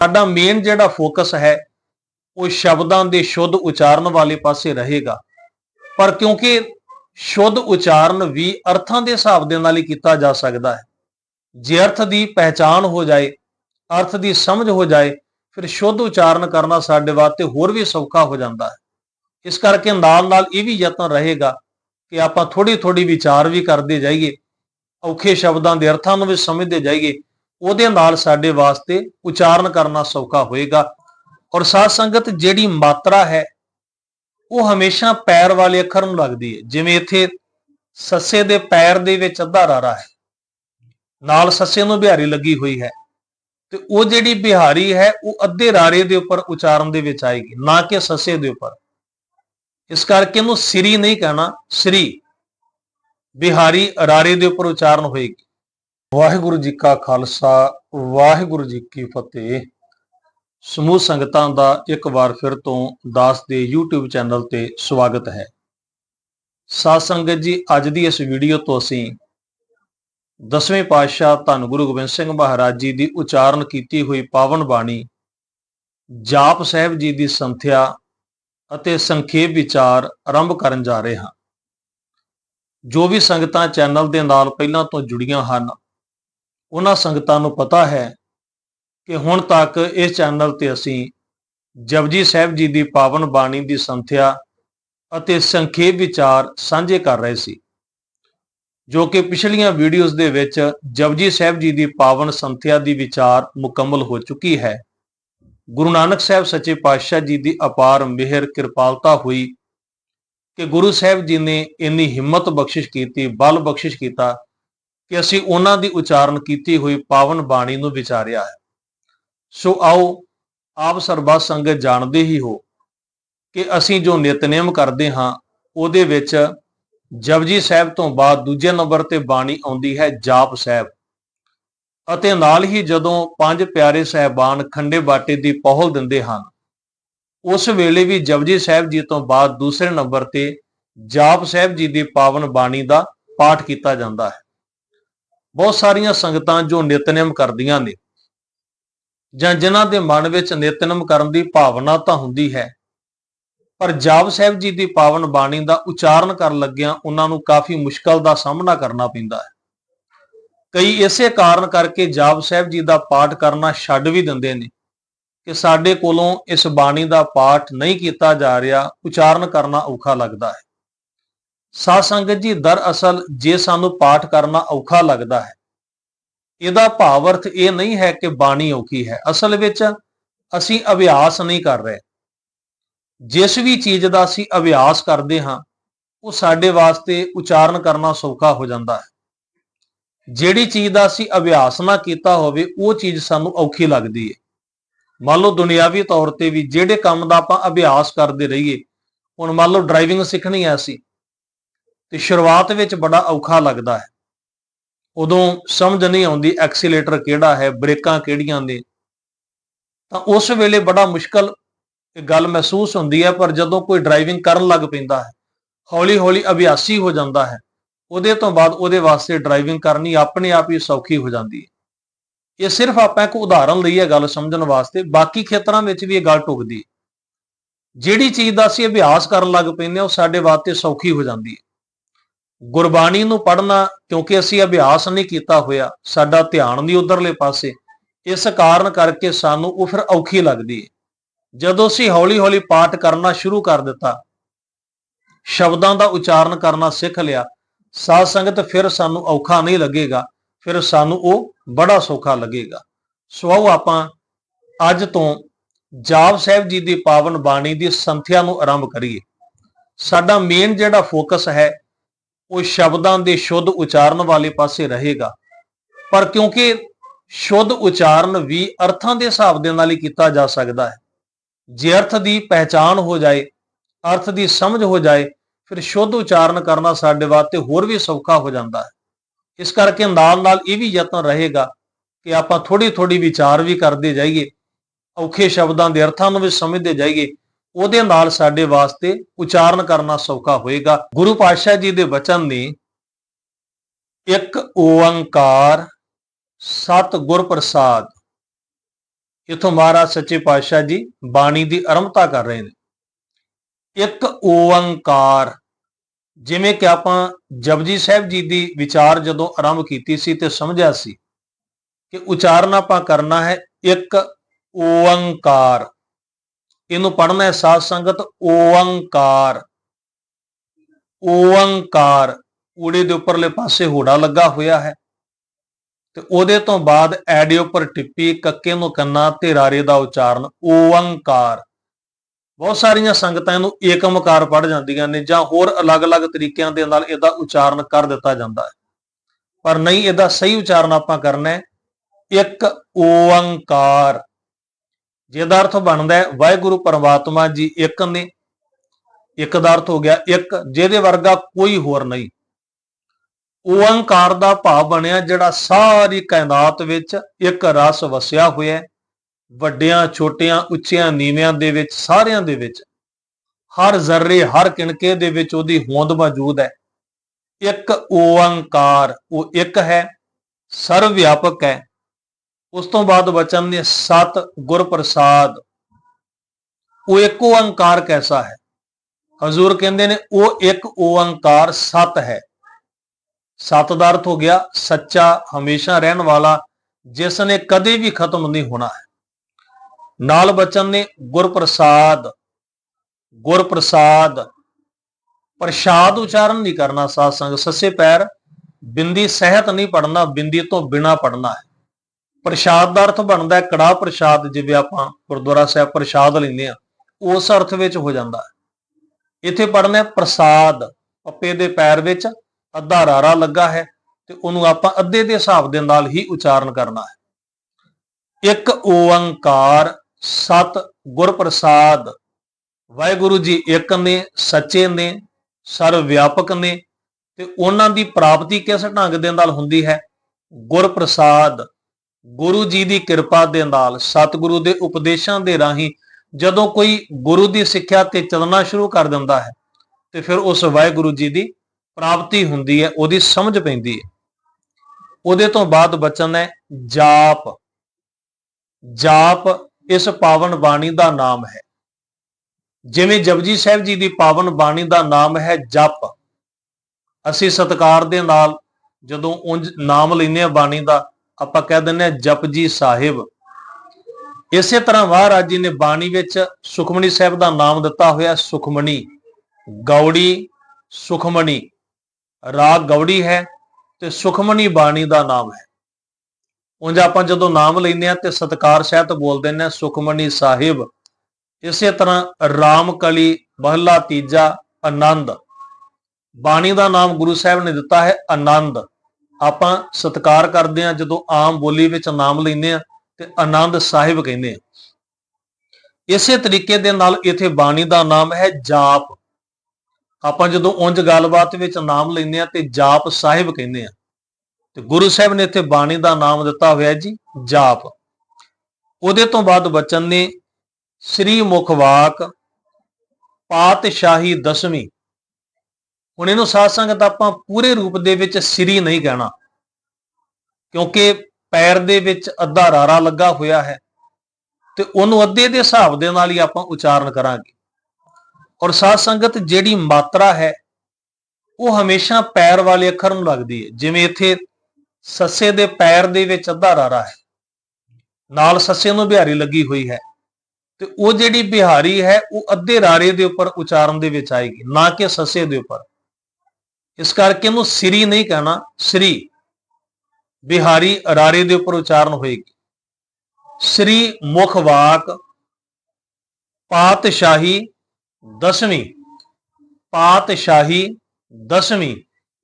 ਸਾਡਾ ਮੇਨ ਜਿਹੜਾ ਫੋਕਸ ਹੈ, ਉਹ ਸ਼ਬਦਾਂ ਦੇ ਸ਼ੁੱਧ ਉਚਾਰਨ ਵਾਲੇ ਪਾਸੇ ਰਹੇਗਾ। ਪਰ ਕਿਉਂਕਿ ਸ਼ੁੱਧ ਉਚਾਰਨ ਵੀ ਅਰਥਾਂ ਦੇ ਹਿਸਾਬ ਦੇ ਨਾਲ ਹੀ ਕੀਤਾ ਜਾ ਸਕਦਾ ਹੈ। ਜੇ ਅਰਥ ਦੀ ਪਹਿਚਾਨ ਹੋ ਜਾਏ, ਅਰਥ ਦੀ ਸਮਝ ਹੋ ਜਾਏ, ਫਿਰ ਸ਼ੁੱਧ ਉਚਾਰਨ ਕਰਨਾ ਸਾਡੇ ਵਾਸਤੇ ਹੋਰ ਵੀ ਸੌਖਾ ਹੋ ਜਾਂਦਾ ਹੈ। ਇਸ ਕਰਕੇ ਨਾਲ ਨਾਲ ਇਹ ਵੀ ਯਤਨ ਰਹੇਗਾ ਕਿ ਆਪਾਂ ਥੋੜੀ ਥੋੜੀ ਵਿਚਾਰ ਵੀ ਕਰਦੇ ਜਾਈਏ, ਔਖੇ ਸ਼ਬਦਾਂ ਦੇ ਅਰਥਾਂ ਨੂੰ ਵੀ ਸਮਝਦੇ ਜਾਈਏ ਉਹਦੇ ਨਾਲ ਸਾਡੇ ਵਾਸਤੇ ਉਚਾਰਨ ਕਰਨਾ ਸੌਖਾ ਹੋਏਗਾ। ਔਰ ਸਾਧ ਸੰਗਤ ਜਿਹੜੀ ਮਾਤਰਾ ਹੈ, ਉਹ ਹਮੇਸ਼ਾ ਪੈਰ ਵਾਲੇ ਅੱਖਰ ਨੂੰ ਲੱਗਦੀ ਹੈ। ਜਿਵੇਂ ਇੱਥੇ ਸੱਸੇ ਦੇ ਪੈਰ ਦੇ ਵਿੱਚ ਅੱਧਾ ਰਾਰਾ ਹੈ, ਨਾਲ ਸੱਸੇ ਨੂੰ ਬਿਹਾਰੀ ਲੱਗੀ ਹੋਈ ਹੈ ਤੇ ਉਹ ਜਿਹੜੀ ਬਿਹਾਰੀ ਹੈ, ਉਹ ਅੱਧੇ ਰਾਰੇ ਦੇ ਉੱਪਰ ਉਚਾਰਨ ਦੇ ਵਿੱਚ ਆਏਗੀ, ਨਾ ਕਿ ਸੱਸੇ ਦੇ ਉੱਪਰ। ਇਸ ਕਰਕੇ ਇਹਨੂੰ ਸ੍ਰੀ ਨਹੀਂ ਕਹਿਣਾ, ਸ੍ਰੀ ਬਿਹਾਰੀ ਰਾਰੇ ਦੇ ਉੱਪਰ ਉਚਾਰਨ ਹੋਏਗੀ। ਵਾਹਿਗੁਰੂ ਜੀ ਕਾ ਖਾਲਸਾ, ਵਾਹਿਗੁਰੂ ਜੀ ਕੀ ਫਤਿਹ। ਸਮੂਹ ਸੰਗਤਾਂ ਦਾ ਇੱਕ ਵਾਰ ਫਿਰ ਤੋਂ ਦਾਸ ਦੇ YouTube ਚੈਨਲ ਤੇ ਸਵਾਗਤ ਹੈ। ਸਾਧ ਸੰਗਤ ਜੀ, ਅੱਜ ਦੀ ਇਸ ਵੀਡੀਓ ਤੋਂ ਅਸੀਂ ਦਸਵੇਂ ਪਾਤਸ਼ਾਹ ਧੰਨ ਗੁਰੂ ਗੋਬਿੰਦ ਸਿੰਘ ਮਹਾਰਾਜ ਜੀ ਦੀ ਉਚਾਰਨ ਕੀਤੀ ਹੋਈ ਪਾਵਨ ਬਾਣੀ, ਜਾਪ ਸਾਹਿਬ ਜੀ ਦੀ ਸੰਥਿਆ ਅਤੇ ਸੰਖੇਪ ਵਿਚਾਰ ਆਰੰਭ ਕਰਨ ਜਾ ਰਹੇ ਹਾਂ। ਜੋ ਵੀ ਸੰਗਤਾਂ ਚੈਨਲ ਦੇ ਨਾਲ ਪਹਿਲਾਂ ਤੋਂ ਜੁੜੀਆਂ ਹਨ ਉਹਨਾਂ ਸੰਗਤਾਂ ਨੂੰ ਪਤਾ ਹੈ ਕਿ ਹੁਣ ਤੱਕ ਇਸ ਚੈਨਲ ਤੇ ਅਸੀਂ ਜਪਜੀ ਸਾਹਿਬ ਜੀ ਦੀ ਪਾਵਨ ਬਾਣੀ ਦੀ ਸੰਥਿਆ ਅਤੇ ਸੰਖੇਪ ਵਿਚਾਰ ਸਾਂਝੇ ਕਰ ਰਹੇ ਸੀ, ਜੋ ਕਿ ਪਿਛਲੀਆਂ ਵੀਡੀਓਜ਼ ਦੇ ਵਿੱਚ ਜਪਜੀ ਸਾਹਿਬ ਜੀ ਦੀ ਪਾਵਨ ਸੰਥਿਆ ਦੀ ਵਿਚਾਰ ਮੁਕੰਮਲ ਹੋ ਚੁੱਕੀ ਹੈ। ਗੁਰੂ ਨਾਨਕ ਸਾਹਿਬ ਸੱਚੇ ਪਾਤਸ਼ਾਹ ਜੀ ਦੀ ਅਪਾਰ ਮਿਹਰ, ਕਿਰਪਾਲਤਾ ਹੋਈ ਕਿ ਗੁਰੂ ਸਾਹਿਬ ਜੀ ਨੇ ਇੰਨੀ ਹਿੰਮਤ ਬਖਸ਼ਿਸ਼ ਕੀਤੀ, ਬਲ ਬਖਸ਼ਿਸ਼ ਕੀਤਾ ਕਿ ਅਸੀਂ ਉਹਨਾਂ ਦੀ ਉਚਾਰਨ ਕੀਤੀ ਹੋਈ ਪਾਵਨ ਬਾਣੀ ਨੂੰ ਵਿਚਾਰਿਆ ਹੈ। ਸੋ ਆਓ, ਆਪ ਸਰਬੱਤ ਸੰਗਤ ਜਾਣਦੇ ਹੀ ਹੋ ਕਿ ਅਸੀਂ ਜੋ ਨਿਤਨੇਮ ਕਰਦੇ ਹਾਂ, ਉਹਦੇ ਵਿੱਚ ਜਪਜੀ ਸਾਹਿਬ ਤੋਂ ਬਾਅਦ ਦੂਜੇ ਨੰਬਰ ਤੇ ਬਾਣੀ ਆਉਂਦੀ ਹੈ ਜਾਪ ਸਾਹਿਬ। ਅਤੇ ਨਾਲ ਹੀ ਜਦੋਂ ਪੰਜ ਪਿਆਰੇ ਸਹਿਬਾਨ ਖੰਡੇ ਬਾਟੇ ਦੀ ਪਹਲ ਦਿੰਦੇ ਹਨ, ਉਸ ਵੇਲੇ ਵੀ ਜਪਜੀ ਸਾਹਿਬ ਜੀ ਤੋਂ ਬਾਅਦ ਦੂਸਰੇ ਨੰਬਰ ਤੇ ਜਾਪ ਸਾਹਿਬ ਜੀ ਦੀ ਪਾਵਨ ਬਾਣੀ ਦਾ ਪਾਠ ਕੀਤਾ ਜਾਂਦਾ ਹੈ। ਬਹੁਤ ਸਾਰੀਆਂ ਸੰਗਤਾਂ ਜੋ ਨਿਤਨੇਮ ਕਰਦੀਆਂ ਨੇ ਜਾਂ ਜਿਨ੍ਹਾਂ ਦੇ ਮਨ ਵਿੱਚ ਨਿਤਨੇਮ ਕਰਨ ਦੀ ਭਾਵਨਾ ਤਾਂ ਹੁੰਦੀ ਹੈ, ਪਰ ਜਾਪ ਸਾਹਿਬ ਜੀ ਦੀ ਪਾਵਨ ਬਾਣੀ ਦਾ ਉਚਾਰਨ ਕਰਨ ਲੱਗਿਆਂ ਉਹਨਾਂ ਨੂੰ ਕਾਫੀ ਮੁਸ਼ਕਲ ਦਾ ਸਾਹਮਣਾ ਕਰਨਾ ਪੈਂਦਾ ਹੈ। ਕਈ ਇਸੇ ਕਾਰਨ ਕਰਕੇ ਜਾਪ ਸਾਹਿਬ ਜੀ ਦਾ ਪਾਠ ਕਰਨਾ ਛੱਡ ਵੀ ਦਿੰਦੇ ਨੇ ਕਿ ਸਾਡੇ ਕੋਲੋਂ ਇਸ ਬਾਣੀ ਦਾ ਪਾਠ ਨਹੀਂ ਕੀਤਾ ਜਾ ਰਿਹਾ, ਉਚਾਰਨ ਕਰਨਾ ਔਖਾ ਲੱਗਦਾ ਹੈ। ਸਾਧ ਸੰਗਤ ਜੀ, ਦਰਅਸਲ ਜੇ ਸਾਨੂੰ ਪਾਠ ਕਰਨਾ ਔਖਾ ਲੱਗਦਾ ਹੈ, ਇਹਦਾ ਭਾਵ ਅਰਥ ਇਹ ਨਹੀਂ ਹੈ ਕਿ ਬਾਣੀ ਔਖੀ ਹੈ। ਅਸਲ ਵਿੱਚ ਅਸੀਂ ਅਭਿਆਸ ਨਹੀਂ ਕਰ ਰਹੇ। ਜਿਸ ਵੀ ਚੀਜ਼ ਦਾ ਅਸੀਂ ਅਭਿਆਸ ਕਰਦੇ ਹਾਂ, ਉਹ ਸਾਡੇ ਵਾਸਤੇ ਉਚਾਰਨ ਕਰਨਾ ਸੌਖਾ ਹੋ ਜਾਂਦਾ ਹੈ। ਜਿਹੜੀ ਚੀਜ਼ ਦਾ ਅਸੀਂ ਅਭਿਆਸ ਨਾ ਕੀਤਾ ਹੋਵੇ, ਉਹ ਚੀਜ਼ ਸਾਨੂੰ ਔਖੀ ਲੱਗਦੀ ਹੈ। ਮੰਨ ਲਓ ਦੁਨਿਆਵੀ ਤੌਰ ਤੇ ਵੀ ਜਿਹੜੇ ਕੰਮ ਦਾ ਆਪਾਂ ਅਭਿਆਸ ਕਰਦੇ ਰਹੀਏ, ਹੁਣ ਮੰਨ ਲਓ ਡਰਾਈਵਿੰਗ ਸਿੱਖਣੀ ਹੈ ਅਸੀਂ ਤੇ ਸ਼ੁਰੂਆਤ ਵਿੱਚ ਬੜਾ ਔਖਾ ਲੱਗਦਾ ਹੈ। ਉਦੋਂ ਸਮਝ ਨਹੀਂ ਆਉਂਦੀ ਐਕਸੀਲੇਟਰ ਕਿਹੜਾ ਹੈ, ਬ੍ਰੇਕਾਂ ਕਿਹੜੀਆਂ ਨੇ। ਤਾਂ ਉਸ ਵੇਲੇ ਬੜਾ ਮੁਸ਼ਕਲ ਗੱਲ ਮਹਿਸੂਸ ਹੁੰਦੀ ਹੈ, ਪਰ ਜਦੋਂ ਕੋਈ ਡਰਾਈਵਿੰਗ ਕਰਨ ਲੱਗ ਪੈਂਦਾ ਹੈ ਹੌਲੀ ਹੌਲੀ ਅਭਿਆਸੀ ਹੋ ਜਾਂਦਾ ਹੈ, ਉਹਦੇ ਤੋਂ ਬਾਅਦ ਉਹਦੇ ਵਾਸਤੇ ਡਰਾਈਵਿੰਗ ਕਰਨੀ ਆਪਣੇ ਆਪ ਹੀ ਸੌਖੀ ਹੋ ਜਾਂਦੀ ਹੈ। ਇਹ ਸਿਰਫ ਆਪਾਂ ਇੱਕ ਉਦਾਹਰਨ ਲਈ ਹੈ ਗੱਲ ਸਮਝਣ ਵਾਸਤੇ, ਬਾਕੀ ਖੇਤਰਾਂ ਵਿੱਚ ਵੀ ਇਹ ਗੱਲ ਟੁਕਦੀ ਹੈ। ਜਿਹੜੀ ਚੀਜ਼ ਦਾ ਅਸੀਂ ਅਭਿਆਸ ਕਰਨ ਲੱਗ ਪੈਂਦੇ ਹਾਂ, ਉਹ ਸਾਡੇ ਵਾਸਤੇ ਸੌਖੀ ਹੋ ਜਾਂਦੀ ਹੈ। ਗੁਰਬਾਣੀ ਨੂੰ ਪੜ੍ਹਨਾ, ਕਿਉਂਕਿ ਅਸੀਂ ਅਭਿਆਸ ਨਹੀਂ ਕੀਤਾ ਹੋਇਆ, ਸਾਡਾ ਧਿਆਨ ਨਹੀਂ ਉਧਰਲੇ ਪਾਸੇ। ਇਸ ਕਾਰਨ ਕਰਕੇ ਸਾਨੂੰ ਉਹ ਫਿਰ ਔਖੀ ਲੱਗਦੀ ਹੈ ਜਦੋਂ ਅਸੀਂ ਹੌਲੀ-ਹੌਲੀ ਪਾਠ ਕਰਨਾ ਸ਼ੁਰੂ ਕਰ ਦਿੱਤਾ, ਸ਼ਬਦਾਂ ਦਾ ਉਚਾਰਨ ਕਰਨਾ ਸਿੱਖ ਲਿਆ ਸਾਧ ਸੰਗਤ ਫਿਰ ਸਾਨੂੰ ਔਖਾ ਨਹੀਂ ਲੱਗੇਗਾ, ਫਿਰ ਸਾਨੂੰ ਉਹ ਬੜਾ ਸੌਖਾ ਲੱਗੇਗਾ। ਸੋ ਆਓ ਆਪਾਂ ਅੱਜ ਤੋਂ ਜਾਪ ਸਾਹਿਬ ਜੀ ਦੀ ਪਾਵਨ ਬਾਣੀ ਦੀ ਸੰਥਿਆ ਨੂੰ ਆਰੰਭ ਕਰੀਏ। ਸਾਡਾ ਮੇਨ ਜਿਹੜਾ ਫੋਕਸ ਹੈ ਉਹ ਸ਼ਬਦਾਂ ਦੇ ਸ਼ੁੱਧ ਉਚਾਰਨ ਵਾਲੇ ਪਾਸੇ ਰਹੇਗਾ। ਪਰ ਕਿਉਂਕਿ ਸ਼ੁੱਧ ਉਚਾਰਨ ਵੀ ਅਰਥਾਂ ਦੇ ਹਿਸਾਬ ਦੇ ਨਾਲ ਹੀ ਕੀਤਾ ਜਾ ਸਕਦਾ ਹੈ। ਜੇ ਅਰਥ ਦੀ ਪਹਿਚਾਨ ਹੋ ਜਾਏ, ਅਰਥ ਦੀ ਸਮਝ ਹੋ ਜਾਏ, ਫਿਰ ਸ਼ੁੱਧ ਉਚਾਰਨ ਕਰਨਾ ਸਾਡੇ ਵਾਸਤੇ ਹੋਰ ਵੀ ਸੌਖਾ ਹੋ ਜਾਂਦਾ ਹੈ। ਇਸ ਕਰਕੇ ਨਾਲ ਨਾਲ ਇਹ ਵੀ ਯਤਨ ਰਹੇਗਾ ਕਿ ਆਪਾਂ ਥੋੜੀ ਥੋੜੀ ਵਿਚਾਰ ਵੀ ਕਰਦੇ ਜਾਈਏ, ਔਖੇ ਸ਼ਬਦਾਂ ਦੇ ਅਰਥਾਂ ਨੂੰ ਵੀ ਸਮਝਦੇ ਜਾਈਏ ਉਹਦੇ ਨਾਲ ਸਾਡੇ ਵਾਸਤੇ ਉਚਾਰਨ ਕਰਨਾ ਸੌਖਾ ਹੋਏਗਾ। ਗੁਰੂ ਪਾਤਸ਼ਾਹ ਜੀ ਦੇ ਵਚਨ ਨੇ ਇੱਕ ਓੰਕਾਰ, ਸਤ ਗੁਰ ਪ੍ਰਸਾਦ ਇਥੋਂ ਮਹਾਰਾਜ ਸੱਚੇ ਪਾਤਸ਼ਾਹ ਜੀ ਬਾਣੀ ਦੀ ਆਰੰਭਤਾ ਕਰ ਰਹੇ ਨੇ। ਇੱਕ ਓੰਕਾਰ, ਜਿਵੇਂ ਕਿ ਆਪਾਂ ਜਪਜੀ ਸਾਹਿਬ ਜੀ ਦੀ ਵਿਚਾਰ ਜਦੋਂ ਆਰੰਭ ਕੀਤੀ ਸੀ ਤੇ ਸਮਝਿਆ ਸੀ ਕਿ ਉਚਾਰਨ ਆਪਾਂ ਕਰਨਾ ਹੈ ਇੱਕ ਓੰਕਾਰ। ਇਹਨੂੰ ਪੜ੍ਹਨਾ ਹੈ ਸਾਧ ਸੰਗਤ ਓੰਕਾਰ ਓੰਕਾਰ ਊੜੇ ਦੇ ਉੱਪਰਲੇ ਪਾਸੇ ਹੋੜਾ ਲੱਗਾ ਹੋਇਆ ਹੈ। ਤੇ ਉਹਦੇ ਤੋਂ ਬਾਅਦ ਐੜੇ ਉੱਪਰ ਟਿੱਪੀ, ਕੱਕੇ ਨੂੰ ਕੰਨਾ ਤੇ ਰਾਰੇ ਦਾ ਉਚਾਰਨ ਓੰਕਾਰ ਬਹੁਤ ਸਾਰੀਆਂ ਸੰਗਤਾਂ ਇਹਨੂੰ ਏਕਮਕਾਰ ਪੜ ਜਾਂਦੀਆਂ ਨੇ ਜਾਂ ਹੋਰ ਅਲੱਗ-ਅਲੱਗ ਤਰੀਕਿਆਂ ਦੇ ਨਾਲ ਇਹਦਾ ਉਚਾਰਨ ਕਰ ਦਿੱਤਾ ਜਾਂਦਾ ਹੈ। ਪਰ ਨਹੀਂ, ਇਹਦਾ ਸਹੀ ਉਚਾਰਨ ਆਪਾਂ ਕਰਨਾ ਹੈ। ਇੱਕ ਓੰਕਾਰ ਜਿਹਦਾ ਅਰਥ ਬਣਦਾ ਹੈ, ਵਾਹਿਗੁਰੂ ਪਰਮਾਤਮਾ ਜੀ ਇੱਕ ਨੇ, ਇੱਕ ਦਾ ਅਰਥ ਹੋ ਗਿਆ ਇੱਕ, ਜਿਹਦੇ ਵਰਗਾ ਕੋਈ ਹੋਰ ਨਹੀਂ। ਓੰਕਾਰ ਦਾ ਭਾਵ ਬਣਿਆ ਜਿਹੜਾ ਸਾਰੀ ਕਾਇਨਾਤ ਵਿੱਚ ਇੱਕ ਰਸ ਵਸਿਆ ਹੋਇਆ ਹੈ, ਵੱਡਿਆਂ, ਛੋਟਿਆਂ, ਉੱਚਿਆਂ, ਨੀਵਿਆਂ ਦੇ ਵਿੱਚ, ਸਾਰਿਆਂ ਦੇ ਵਿੱਚ। ਹਰ ਜ਼ਰਰੇ, ਹਰ ਕਿਣਕੇ ਦੇ ਵਿੱਚ ਉਹਦੀ ਹੋਂਦ ਮੌਜੂਦ ਹੈ। ਇੱਕ ਓੰਕਾਰ ਉਹ ਇੱਕ ਹੈ, ਸਰਵ ਵਿਆਪਕ ਹੈ। ਉਸ ਤੋਂ ਬਾਅਦ ਵਚਨ ਨੇ ਸਤ ਗੁਰ ਪ੍ਰਸਾਦ ਉਹ ਇੱਕ ਓੰਕਾਰ ਕੈਸਾ ਹੈ? ਹਜ਼ੂਰ ਕਹਿੰਦੇ ਨੇ ਉਹ ਇੱਕ ਓੰਕਾਰ ਸਤ ਹੈ। ਸਤ ਦਾ ਅਰਥ ਹੋ ਗਿਆ ਸੱਚਾ, ਹਮੇਸ਼ਾ ਰਹਿਣ ਵਾਲਾ, ਜਿਸ ਨੇ ਕਦੇ ਵੀ ਖਤਮ ਨਹੀਂ ਹੋਣਾ ਹੈ। ਨਾਲ ਬਚਨ ਨੇ ਗੁਰਪ੍ਰਸਾਦ। ਗੁਰਪ੍ਰਸਾਦ। ਪ੍ਰਸਾਦ ਪ੍ਰਸ਼ਾਦ ਉਚਾਰਨ ਨਹੀਂ ਕਰਨਾ ਸਾਧ ਸੰਗ ਸੱਸੇ ਪੈਰ ਬਿੰਦੀ ਸਹਿਤ ਨਹੀਂ ਪੜਨਾ ਬਿੰਦੀ ਤੋਂ ਬਿਨਾ ਪੜਨਾ ਹੈ। ਪ੍ਰਸ਼ਾਦ ਦਾ ਅਰਥ ਬਣਦਾ ਹੈ ਕੜਾ ਪ੍ਰਸ਼ਾਦ, ਜਿਵੇਂ ਆਪਾਂ ਗੁਰਦੁਆਰਾ ਸਾਹਿਬ ਪ੍ਰਸ਼ਾਦ ਲੈਂਦੇ ਆ ਉਸ ਅਰਥ ਵਿੱਚ ਹੋ ਜਾਂਦਾ ਹੈ। ਇੱਥੇ ਪੜਨਾ ਹੈ ਪ੍ਰਸਾਦ, ਪੱਪੇ ਦੇ ਪੈਰ ਵਿੱਚ ਅੱਧਾ ਰਾਰਾ ਲੱਗਾ ਹੈ ਤੇ ਉਹਨੂੰ ਆਪਾਂ ਅੱਧੇ ਦੇ ਹਿਸਾਬ ਦੇ ਨਾਲ ਹੀ ਉਚਾਰਨ ਕਰਨਾ ਹੈ। ਇੱਕ ਓੰਕਾਰ, ਸਤ ਗੁਰ ਪ੍ਰਸਾਦ ਵਾਹਿਗੁਰੂ ਜੀ ਇੱਕ ਨੇ, ਸੱਚੇ ਨੇ ਸਰਵ ਵਿਆਪਕ ਨੇ ਤੇ ਉਹਨਾਂ ਦੀ ਪ੍ਰਾਪਤੀ ਕਿਸ ਢੰਗ ਦੇ ਨਾਲ ਹੁੰਦੀ ਹੈ? ਗੁਰ ਪ੍ਰਸਾਦ ਗੁਰੂ ਜੀ ਦੀ ਕਿਰਪਾ ਦੇ ਨਾਲ, ਸਤਿਗੁਰੂ ਦੇ ਉਪਦੇਸ਼ਾਂ ਦੇ ਰਾਹੀਂ ਜਦੋਂ ਕੋਈ ਗੁਰੂ ਦੀ ਸਿੱਖਿਆ ਤੇ ਚੱਲਣਾ ਸ਼ੁਰੂ ਕਰ ਦਿੰਦਾ ਹੈ, ਤੇ ਫਿਰ ਉਸ ਵਾਹਿਗੁਰੂ ਜੀ ਦੀ ਪ੍ਰਾਪਤੀ ਹੁੰਦੀ ਹੈ, ਉਹਦੀ ਸਮਝ ਪੈਂਦੀ ਹੈ। ਉਹਦੇ ਤੋਂ ਬਾਅਦ ਬਚਨ ਹੈ, ਜਾਪ। ਜਾਪ ਇਸ ਪਾਵਨ ਬਾਣੀ ਦਾ ਨਾਮ ਹੈ। ਜਿਵੇਂ ਜਪਜੀ ਸਾਹਿਬ ਜੀ ਦੀ ਪਾਵਨ ਬਾਣੀ ਦਾ ਨਾਮ ਹੈ ਜਪ। ਅਸੀਂ ਸਤਕਾਰ ਦੇ ਨਾਲ ਜਦੋਂ ਉਂਝ ਨਾਮ ਲੈਂਦੇ ਆ ਬਾਣੀ ਦਾ ਆਪਾਂ ਕਹਿ ਦਿੰਦੇ ਆ ਜਪਜੀ ਸਾਹਿਬ। ਇਸੇ ਤਰ੍ਹਾਂ ਮਹਾਰਾਜ ਜੀ ਨੇ ਬਾਣੀ ਵਿੱਚ ਸੁਖਮਣੀ ਸਾਹਿਬ ਦਾ ਨਾਮ ਦਿੱਤਾ ਹੋਇਆ ਸੁਖਮਣੀ ਗੌੜੀ ਸੁਖਮਣੀ ਰਾਗ ਗੌੜੀ ਹੈ ਤੇ ਸੁਖਮਣੀ ਬਾਣੀ ਦਾ ਨਾਮ ਹੈ। ਉਂਝ ਆਪਾਂ ਜਦੋਂ ਨਾਮ ਲੈਂਦੇ ਆ ਤੇ ਸਤਕਾਰ ਸਹਿਤ ਬੋਲਦੇ ਨੇ ਸੁਖਮਣੀ ਸਾਹਿਬ। ਇਸੇ ਤਰ੍ਹਾਂ ਰਾਮਕਲੀ ਮਹੱਲਾ ਤੀਜਾ, ਆਨੰਦ। ਬਾਣੀ ਦਾ ਨਾਮ ਗੁਰੂ ਸਾਹਿਬ ਨੇ ਦਿੱਤਾ ਹੈ ਆਨੰਦ। ਆਪਾਂ ਸਤਿਕਾਰ ਕਰਦੇ ਆ ਜਦੋਂ ਆਮ ਬੋਲੀ ਵਿੱਚ ਨਾਮ ਲੈਂਦੇ ਆ ਤੇ ਆਨੰਦ ਸਾਹਿਬ ਕਹਿੰਦੇ ਆ ਇਸੇ ਤਰੀਕੇ ਦੇ ਨਾਲ ਇੱਥੇ ਬਾਣੀ ਦਾ ਨਾਮ ਹੈ ਜਾਪ। ਆਪਾਂ ਜਦੋਂ ਉਂਝ ਗੱਲਬਾਤ ਵਿੱਚ ਨਾਮ ਲੈਂਦੇ ਆ ਤੇ ਜਾਪ ਸਾਹਿਬ ਕਹਿੰਦੇ ਆ ਤੇ ਗੁਰੂ ਸਾਹਿਬ ਨੇ ਇੱਥੇ ਬਾਣੀ ਦਾ ਨਾਮ ਦਿੱਤਾ ਹੋਇਆ ਜੀ, ਜਾਪ। ਉਹਦੇ ਤੋਂ ਬਾਅਦ ਬਚਨ ਨੇ, ਸ੍ਰੀ ਮੁਖਵਾਕ, ਪਾਤਸ਼ਾਹੀ ਦਸਵੀਂ। ਹੁਣ ਇਹਨੂੰ ਸਾਧ ਸੰਗਤ ਆਪਾਂ ਪੂਰੇ ਰੂਪ ਦੇ ਵਿੱਚ ਸ੍ਰੀ ਨਹੀਂ ਕਹਿਣਾ। ਕਿਉਂਕਿ ਪੈਰ ਦੇ ਵਿੱਚ ਅੱਧਾ ਰਾਰਾ ਲੱਗਾ ਹੋਇਆ ਹੈ ਤੇ ਉਹਨੂੰ ਅੱਧੇ ਦੇ ਹਿਸਾਬ ਦੇ ਨਾਲ ਹੀ ਆਪਾਂ ਉਚਾਰਨ ਕਰਾਂਗੇ। ਔਰ ਸਾਧ ਸੰਗਤ ਜਿਹੜੀ ਮਾਤਰਾ ਹੈ, ਉਹ ਹਮੇਸ਼ਾ ਪੈਰ ਵਾਲੇ ਅੱਖਰ ਨੂੰ ਲੱਗਦੀ ਹੈ। ਜਿਵੇਂ ਇੱਥੇ ਸੱਸੇ ਦੇ ਪੈਰ ਦੇ ਵਿੱਚ ਅੱਧਾ ਰਾਰਾ ਹੈ, ਨਾਲ ਸੱਸੇ ਨੂੰ ਬਿਹਾਰੀ ਲੱਗੀ ਹੋਈ ਹੈ ਤੇ ਉਹ ਜਿਹੜੀ ਬਿਹਾਰੀ ਹੈ, ਉਹ ਅੱਧੇ ਰਾਰੇ ਦੇ ਉੱਪਰ ਉਚਾਰਨ ਦੇ ਵਿੱਚ ਆਏਗੀ, ਨਾ ਕਿ ਸੱਸੇ ਦੇ ਉੱਪਰ। ਇਸ ਕਰਕੇ ਇਹਨੂੰ ਸ੍ਰੀ ਨਹੀਂ ਕਹਿਣਾ, ਸ੍ਰੀ। ਬਿਹਾਰੀ ਅਰਾਰੇ ਦੇ ਉੱਪਰ ਉਚਾਰਨ ਹੋਏਗੀ। ਸ੍ਰੀ ਮੁਖ ਵਾਕ, ਪਾਤਸ਼ਾਹੀ ਦਸਵੀਂ ਪਾਤਸ਼ਾਹੀ ਦਸਵੀਂ।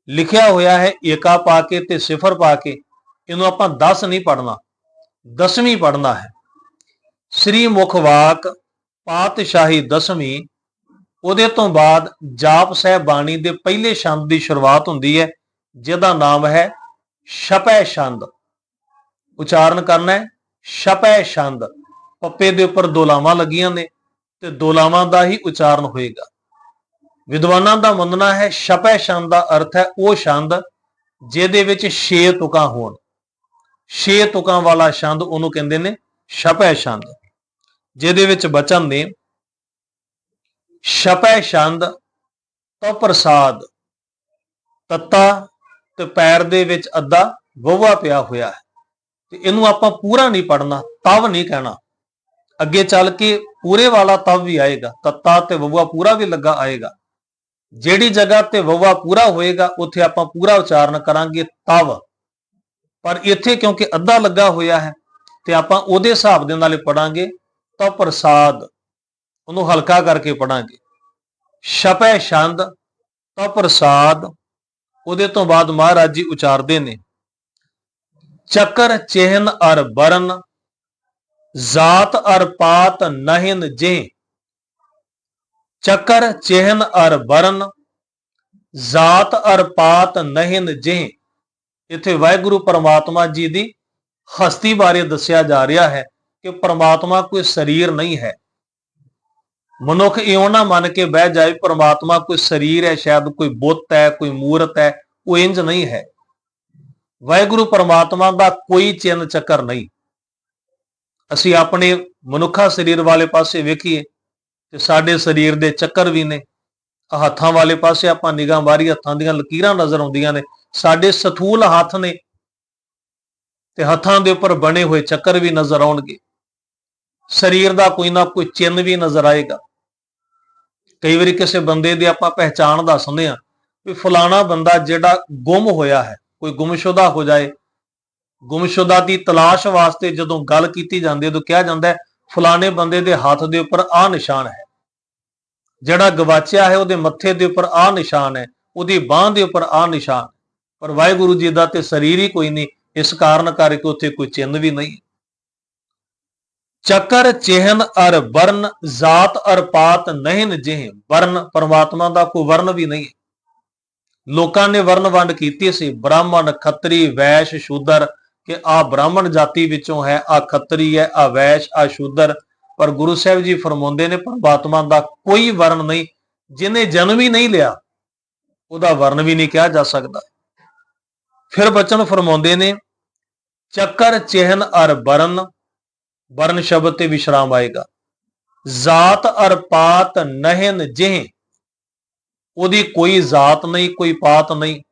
ਲਿਖਿਆ ਹੋਇਆ ਹੈ ਏਕਾ ਪਾ ਕੇ ਤੇ ਸਿਫਰ ਪਾ ਕੇ। ਇਹਨੂੰ ਆਪਾਂ 10 ਨਹੀਂ ਪੜਨਾ ਦਸਵੀਂ ਪੜਨਾ ਹੈ। ਸ੍ਰੀ ਮੁਖ ਵਾਕ, ਪਾਤਸ਼ਾਹੀ ਦਸਵੀਂ ਉਹਦੇ ਤੋਂ ਬਾਅਦ ਜਾਪ ਸਾਹਿਬ ਬਾਣੀ ਦੇ ਪਹਿਲੇ ਛੰਦ ਦੀ ਸ਼ੁਰੂਆਤ ਹੁੰਦੀ ਹੈ, ਜਿਹਦਾ ਨਾਮ ਹੈ ਛਪੈ ਛੰਦ। ਉਚਾਰਨ ਕਰਨਾ ਹੈ, ਛਪੈ ਛੰਦ। ਪੱਪੇ ਦੇ ਉੱਪਰ ਦੋਲਾਵਾਂ ਲੱਗੀਆਂ ਨੇ ਤੇ ਦੋਲਾਵਾਂ ਦਾ ਹੀ ਉਚਾਰਨ ਹੋਏਗਾ। ਵਿਦਵਾਨਾਂ ਦਾ ਮੰਨਣਾ ਹੈ, ਛਪੈ ਛੰਦ ਦਾ ਅਰਥ ਹੈ ਉਹ ਛੰਦ ਜਿਹਦੇ ਵਿੱਚ 6 ਤੁਕਾਂ ਹੋਣ। 6 ਤੁਕਾਂ ਵਾਲਾ ਛੰਦ ਉਹਨੂੰ ਕਹਿੰਦੇ ਨੇ ਛਪੈ ਛੰਦ, ਜਿਹਦੇ ਵਿੱਚ ਬਚਨ ਨੇ ਛਪੈ ਛੰਦ ਤੋ ਪ੍ਰਸਾਦ। ਤੱਤਾ ਤੇ ਪੈਰ ਦੇ ਵਿੱਚ ਅੱਧਾ ਵਵਾ ਪਿਆ ਹੋਇਆ ਹੈ। ਤੇ ਇਹਨੂੰ ਆਪਾਂ ਪੂਰਾ ਨਹੀਂ ਪੜਨਾ ਤਵ ਨਹੀਂ ਕਹਿਣਾ। ਅੱਗੇ ਚੱਲ ਕੇ ਪੂਰੇ ਵਾਲਾ ਤਵ ਵੀ ਆਏਗਾ, ਤੱਤਾ ਤੇ ਵਵਾ ਪੂਰਾ ਵੀ ਲੱਗਾ ਆਏਗਾ। ਜਿਹੜੀ ਜਗ੍ਹਾ ਤੇ ਵਵਾ ਪੂਰਾ ਹੋਏਗਾ, ਉੱਥੇ ਆਪਾਂ ਪੂਰਾ ਉਚਾਰਨ ਕਰਾਂਗੇ ਤਵ। ਪਰ ਇੱਥੇ ਕਿਉਂਕਿ ਅੱਧਾ ਲੱਗਾ ਹੋਇਆ ਹੈ, ਤੇ ਆਪਾਂ ਉਹਦੇ ਹਿਸਾਬ ਦੇ ਨਾਲ ਪੜਾਂਗੇ ਤਾਂ ਪ੍ਰਸਾਦ। ਉਹਨੂੰ ਹਲਕਾ ਕਰਕੇ ਪੜਾਂਗੇ। ਛਪੈ ਛੰਦ, ਤਾਂ ਪ੍ਰਸਾਦ, ਉਹਦੇ ਤੋਂ ਬਾਅਦ ਮਹਾਰਾਜ ਜੀ ਉਚਾਰਦੇ ਨੇ। ਚੱਕਰ ਚਿਹਨ ਅਰ ਬਰਨ, ਜਾਤ ਅਰ ਪਾਤ ਨਹਿਨ ਜੇ ਚੱਕਰ ਚਿਹਨ ਅਰ ਬਰਨ, ਜਾਤ ਅਰ ਪਾਤ ਨਹਿਨ ਜੇ ਇੱਥੇ ਵਾਹਿਗੁਰੂ ਪਰਮਾਤਮਾ ਜੀ ਦੀ ਹਸਤੀ ਬਾਰੇ ਦੱਸਿਆ ਜਾ ਰਿਹਾ ਹੈ ਕਿ ਪਰਮਾਤਮਾ ਕੋਈ ਸਰੀਰ ਨਹੀਂ ਹੈ। ਮਨੁੱਖ ਇਉਂ ਨਾ ਮੰਨ ਕੇ ਬਹਿ ਜਾਏ, ਪਰਮਾਤਮਾ ਕੋਈ ਸਰੀਰ ਹੈ, ਸ਼ਾਇਦ ਕੋਈ ਬੁੱਤ ਹੈ, ਕੋਈ ਮੂਰਤ ਹੈ, ਉਹ ਇੰਜ ਨਹੀਂ ਹੈ। ਵਾਹਿਗੁਰੂ ਪਰਮਾਤਮਾ ਦਾ ਕੋਈ ਚਿੰਨ ਚੱਕਰ ਨਹੀਂ। ਅਸੀਂ ਆਪਣੇ ਮਨੁੱਖਾ ਸਰੀਰ ਵਾਲੇ ਪਾਸੇ ਵੇਖੀਏ, ਤੇ ਸਾਡੇ ਸਰੀਰ ਦੇ ਚੱਕਰ ਵੀ ਨੇ। ਹੱਥਾਂ ਵਾਲੇ ਪਾਸੇ ਆਪਾਂ ਨਿਗਾਹ ਮਾਰੀ ਹੱਥਾਂ ਦੀਆਂ ਲਕੀਰਾਂ ਨਜ਼ਰ ਆਉਂਦੀਆਂ ਨੇ। ਸਾਡੇ ਸਥੂਲ ਹੱਥ ਨੇ, ਤੇ ਹੱਥਾਂ ਦੇ ਉੱਪਰ ਬਣੇ ਹੋਏ ਚੱਕਰ ਵੀ ਨਜ਼ਰ ਆਉਣਗੇ। ਸਰੀਰ ਦਾ ਕੋਈ ਨਾ ਕੋਈ ਚਿੰਨ ਵੀ ਨਜ਼ਰ ਆਏਗਾ। ਕਈ ਵਾਰੀ ਕਿਸੇ ਬੰਦੇ ਦੀ ਆਪਾਂ ਪਹਿਚਾਣ ਦੱਸਦੇ ਆ ਵੀ ਫਲਾਣਾ ਬੰਦਾ ਜਿਹੜਾ ਗੁੰਮ ਹੋਇਆ ਹੈ, ਕੋਈ ਗੁੰਮਸ਼ੁਦਾ ਹੋ ਜਾਏ, ਗੁੰਮਸ਼ੁਦਾ ਦੀ ਤਲਾਸ਼ ਵਾਸਤੇ ਜਦੋਂ ਗੱਲ ਕੀਤੀ ਜਾਂਦੀ ਹੈ ਤਾਂ ਕਿਹਾ ਜਾਂਦਾ ਹੈ, ਫਲਾਣੇ ਬੰਦੇ ਦੇ ਹੱਥ ਦੇ ਉੱਪਰ ਆਹ ਨਿਸ਼ਾਨ ਹੈ। ਜਿਹੜਾ ਗਵਾਚਿਆ ਹੈ ਉਹਦੇ ਮੱਥੇ ਦੇ ਉੱਪਰ ਆਹ ਨਿਸ਼ਾਨ ਹੈ, ਉਹਦੀ ਬਾਹ ਦੇ ਉੱਪਰ ਆਹ ਨਿਸ਼ਾਨ ਪਰ ਵਾਹਿਗੁਰੂ ਜੀ ਦਾ ਤੇ ਸਰੀਰ ਹੀ ਕੋਈ ਨਹੀਂ, ਇਸ ਕਾਰਨ ਕਰਕੇ ਉੱਥੇ ਕੋਈ ਚਿੰਨ ਵੀ ਨਹੀਂ। ਚੱਕਰ ਚਿਹਨ ਅਰ ਵਰਨ, ਜਾਤ ਅਰ ਪਾਤ ਨਹਿਨ ਜਿਹ। ਵਰਨ ਪਰਮਾਤਮਾ ਦਾ ਕੋਈ ਵਰਨ ਵੀ ਨਹੀਂ। ਲੋਕਾਂ ਨੇ ਵਰਨ ਵੰਡ ਕੀਤੀ ਸੀ। ਬ੍ਰਾਹਮਣ, ਖੱਤਰੀ, ਵੈਸ਼, ਸ਼ੂਦਰ ਕਿ ਆ ਬ੍ਰਾਹਮਣ ਜਾਤੀ ਵਿੱਚੋਂ ਹੈ ਆ ਖੱਤਰੀ ਹੈ ਆ ਵੈਸ਼ ਆ ਸ਼ੂਦਰ। ਪਰ ਗੁਰੂ ਸਾਹਿਬ ਜੀ ਫਰਮਾਉਂਦੇ ਨੇ, ਪਰਮਾਤਮਾ ਦਾ ਕੋਈ ਵਰਨ ਨਹੀਂ। ਜਿਨੇ ਜਨਮ ਹੀ ਨਹੀਂ ਲਿਆ, ਉਹਦਾ ਵਰਨ ਵੀ ਨਹੀਂ ਕਿਹਾ ਜਾ ਸਕਦਾ। ਫਿਰ ਬਚਨ ਫਰਮਾਉਂਦੇ ਨੇ, ਚੱਕਰ ਚਿਹਨ ਅਰ ਬਰਨ ਵਰਨ ਸ਼ਬਦ ਤੇ ਵਿਸ਼ਰਾਮ ਆਏਗਾ। ਜਾਤ ਅਰ ਪਾਤ ਨਹਿਨ ਜਿਹ। ਉਹਦੀ ਕੋਈ ਜਾਤ ਨਹੀਂ, ਕੋਈ ਪਾਤ ਨਹੀਂ।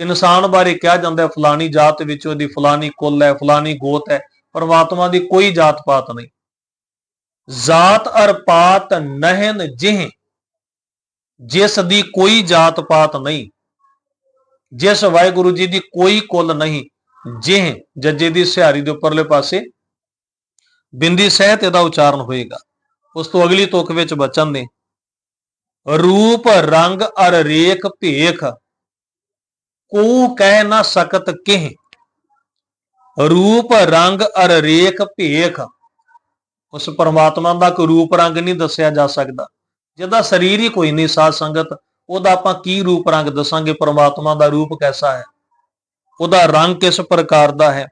ਇਨਸਾਨ ਬਾਰੇ ਕਿਹਾ ਜਾਂਦਾ ਹੈ ਫਲਾਨੀ ਜਾਤ ਵਿੱਚ ਉਹਦੀ ਫਲਾਨੀ ਕੁੱਲ ਹੈ ਫਲਾਨੀ ਗੋਤ ਹੈ, ਪਰਮਾਤਮਾ ਦੀ ਕੋਈ ਜਾਤ ਪਾਤ ਨਹੀਂ। ਜਾਤ ਅਰ ਪਾਤ ਨਹਿਨ ਜਿਹ। ਜਿਸ ਦੀ ਕੋਈ ਜਾਤ ਪਾਤ ਨਹੀਂ। ਜਿਸ ਵਾਹਿਗੁਰੂ ਜੀ ਦੀ ਕੋਈ ਕੁੱਲ ਨਹੀਂ। ਜਿਹ, ਜੱਜੇ ਦੀ ਸਿਹਾਰੀ ਦੇ ਉੱਪਰਲੇ ਪਾਸੇ ਬਿੰਦੀ ਸਹਿਤ ਇਹਦਾ ਉਚਾਰਨ ਹੋਏਗਾ। ਉਸ ਤੋਂ ਅਗਲੀ ਤੁਕ ਵਿੱਚ ਬਚਨ ਨੇ, ਰੂਪ ਰੰਗ ਅਰ ਰੇਖ ਭੇਖ ਕੋ ਕਹਿ ਨਾ ਸਕਤ ਕਿਹ, ਰੂਪ ਰੰਗ ਅਰ ਰੇਖ ਭੇਖ। ਉਸ ਪਰਮਾਤਮਾ ਦਾ ਕੋਈ ਰੂਪ ਰੰਗ ਨਹੀਂ ਦੱਸਿਆ ਜਾ ਸਕਦਾ। ਜਿਹਦਾ ਸਰੀਰ ਹੀ ਕੋਈ ਨਹੀਂ ਸਾਧ ਸੰਗਤ, ਉਹਦਾ ਆਪਾਂ ਕੀ ਰੂਪ ਰੰਗ ਦੱਸਾਂਗੇ? ਪਰਮਾਤਮਾ ਦਾ ਰੂਪ ਕੈਸਾ ਹੈ? ਉਹਦਾ ਰੰਗ ਕਿਸ ਪ੍ਰਕਾਰ ਦਾ ਹੈ?